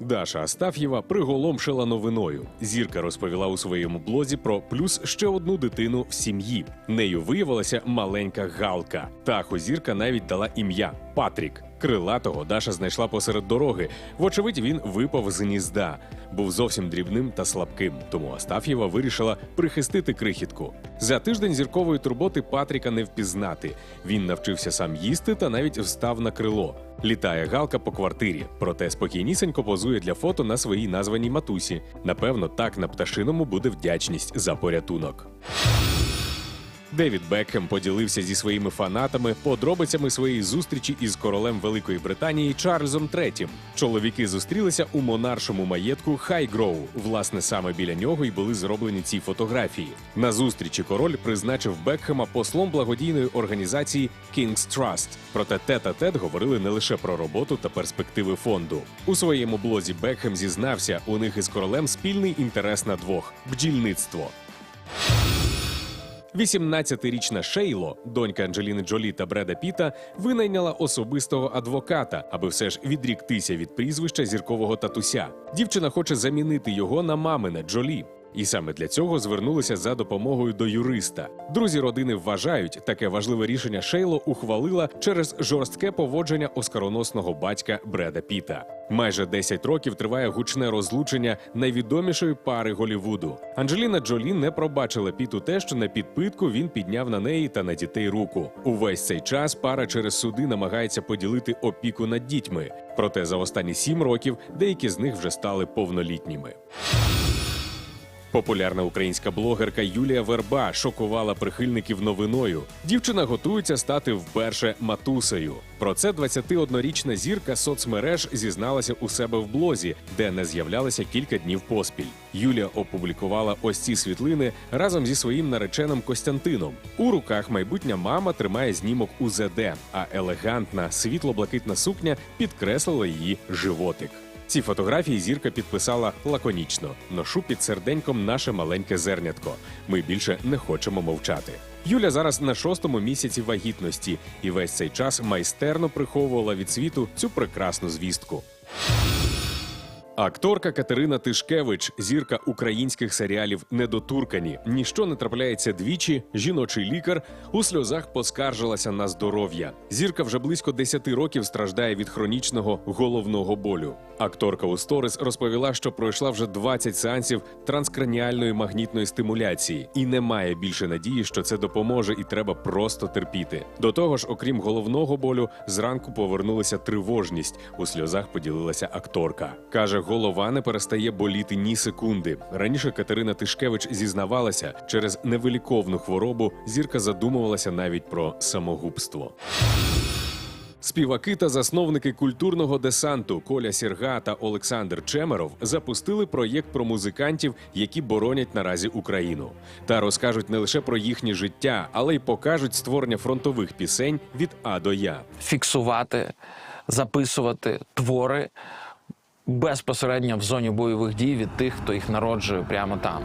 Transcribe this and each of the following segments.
Даша Астаф'єва приголомшила новиною. Зірка розповіла у своєму блозі про плюс ще одну дитину в сім'ї. Нею виявилася маленька Галка. Таху зірка навіть дала ім'я Патрік. Крилатого Даша знайшла посеред дороги. Вочевидь, він випав з гнізда, був зовсім дрібним та слабким. Тому Астаф'єва вирішила прихистити крихітку. За тиждень зіркової турботи Патріка не впізнати. Він навчився сам їсти та навіть встав на крило. Літає галка по квартирі, проте спокійнісенько позує для фото на своїй названій матусі. Напевно, так на пташиному буде вдячність за порятунок. Девід Бекхем поділився зі своїми фанатами подробицями своєї зустрічі із королем Великої Британії Чарльзом III. Чоловіки зустрілися у монаршому маєтку Хайгроу. Власне, саме біля нього й були зроблені ці фотографії. На зустрічі король призначив Бекхема послом благодійної організації King's Trust. Проте тет-а-тет говорили не лише про роботу та перспективи фонду. У своєму блозі Бекхем зізнався, у них із королем спільний інтерес на двох бджільництво. 18-річна Шейло, донька Анджеліни Джолі та Бреда Піта, винайняла особистого адвоката, аби все ж відріктися від прізвища зіркового татуся. Дівчина хоче замінити його на мамине Джолі. І саме для цього звернулися за допомогою до юриста. Друзі родини вважають, таке важливе рішення Шейло ухвалила через жорстке поводження оскароносного батька Бреда Піта. Майже 10 років триває гучне розлучення найвідомішої пари Голівуду. Анджеліна Джолі не пробачила Піту те, що на підпитку він підняв на неї та на дітей руку. Увесь цей час пара через суди намагається поділити опіку над дітьми. Проте за останні сім років деякі з них вже стали повнолітніми. Популярна українська блогерка Юлія Верба шокувала прихильників новиною. Дівчина готується стати вперше матусею. Про це 21-річна зірка соцмереж зізналася у себе в блозі, де не з'являлася кілька днів поспіль. Юлія опублікувала ось ці світлини разом зі своїм нареченим Костянтином. У руках майбутня мама тримає знімок УЗД, а елегантна світло-блакитна сукня підкреслила її животик. Ці фотографії зірка підписала лаконічно: ношу під серденьком наше маленьке зернятко. Ми більше не хочемо мовчати. Юля зараз на шостому місяці вагітності і весь цей час майстерно приховувала від світу цю прекрасну звістку. Акторка Катерина Тишкевич, зірка українських серіалів Недотуркані. Ніщо не трапляється двічі. Жіночий лікар у сльозах поскаржилася на здоров'я. Зірка вже близько 10 років страждає від хронічного головного болю. Акторка у сторис розповіла, що пройшла вже 20 сеансів транскраніальної магнітної стимуляції, і немає більше надії, що це допоможе, і треба просто терпіти. До того ж, окрім головного болю, зранку повернулася тривожність. У сльозах поділилася акторка. каже, голова не перестає боліти ні секунди. Раніше Катерина Тишкевич зізнавалася, через невиліковну хворобу зірка задумувалася навіть про самогубство. Співаки та засновники культурного десанту Коля Сірга та Олександр Чемеров запустили проєкт про музикантів, які боронять наразі Україну, та розкажуть не лише про їхнє життя, але й покажуть створення фронтових пісень від А до Я. фіксувати, записувати твори безпосередньо в зоні бойових дій від тих, хто їх народжує прямо там.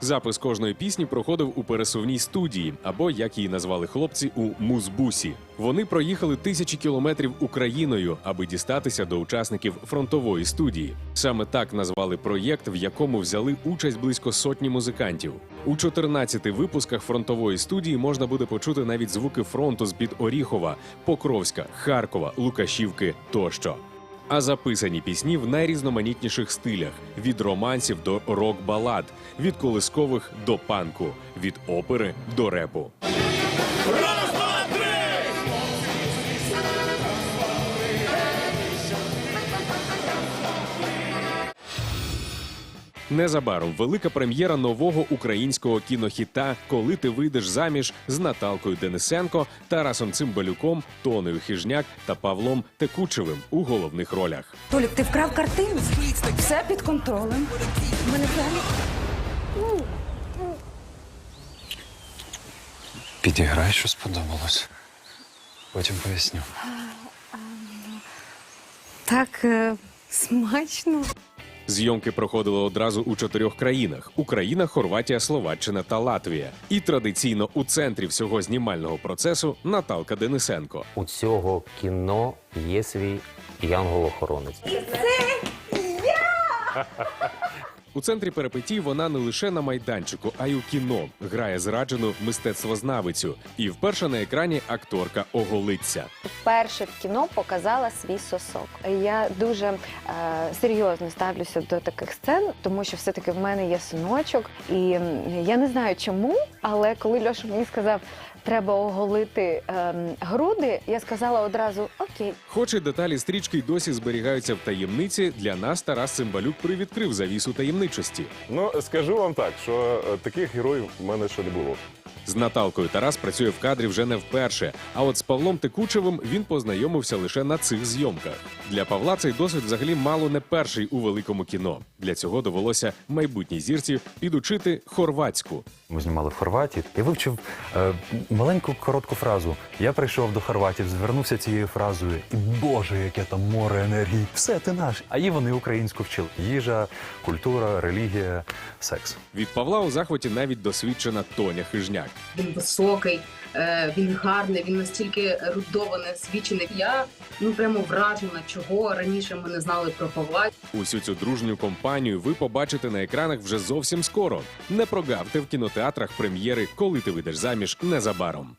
Запис кожної пісні проходив у пересувній студії, або як її назвали хлопці, у музбусі. Вони проїхали тисячі кілометрів Україною, аби дістатися до учасників фронтової студії. Саме так назвали проєкт, в якому взяли участь близько сотні музикантів. У 14 випусках фронтової студії можна буде почути навіть звуки фронту з під Оріхова, Покровська, Харкова, Лукашівки тощо. А записані пісні в найрізноманітніших стилях: від романсів до рок-балад, від колискових до панку, від опери до репу. Незабаром велика прем'єра нового українського кінохіта Коли ти вийдеш заміж з Наталкою Денисенко, Тарасом Цимбалюком, Тонею Хижняк та Павлом Текучевим у головних ролях. Толік, ти вкрав картину? Все під контролем. Мене взагалі Підіграй, що сподобалось. Потім поясню. Так е, смачно. Зйомки проходили одразу у чотирьох країнах: Україна, Хорватія, Словаччина та Латвія. І традиційно у центрі всього знімального процесу Наталка Денисенко. У цього кіно є свій янгол-охоронець. У центрі перипетій вона не лише на майданчику, а й у кіно грає зраджену мистецтвознавицю. І вперше на екрані акторка оголиться. вперше в кіно показала свій сосок. Я дуже е, серйозно ставлюся до таких сцен, тому що все-таки в мене є синочок, і я не знаю чому, але коли Льоша мені сказав, треба оголити ем, груди, я сказала одразу окей. Хоч і деталі стрічки й досі зберігаються в таємниці, для нас Тарас Цимбалюк привідкрив завісу таємничості. Ну, скажу вам так, що е, таких героїв в мене ще не було. З Наталкою Тарас працює в кадрі вже не вперше. А от з Павлом Текучевим він познайомився лише на цих зйомках. Для Павла цей досвід взагалі мало не перший у великому кіно. Для цього довелося майбутній зірці підучити хорватську. Ми знімали в Хорватії. Я вивчив е, маленьку коротку фразу. Я прийшов до Хорватів, звернувся цією фразою, і Боже, яке там море енергії! Все, ти наш. А її вони українську вчили. Їжа, культура, релігія, секс. Від Павла у захваті навіть досвідчена Тоня Хижняк. Він високий, е, він гарний, він настільки ерудований, освічений. Я ну прямо вражена, чого раніше ми не знали про Павла. Усю цю дружню компанію ви побачите на екранах вже зовсім скоро. Не прогавте в кінотеатрах прем'єри, коли ти вийдеш заміж незабаром.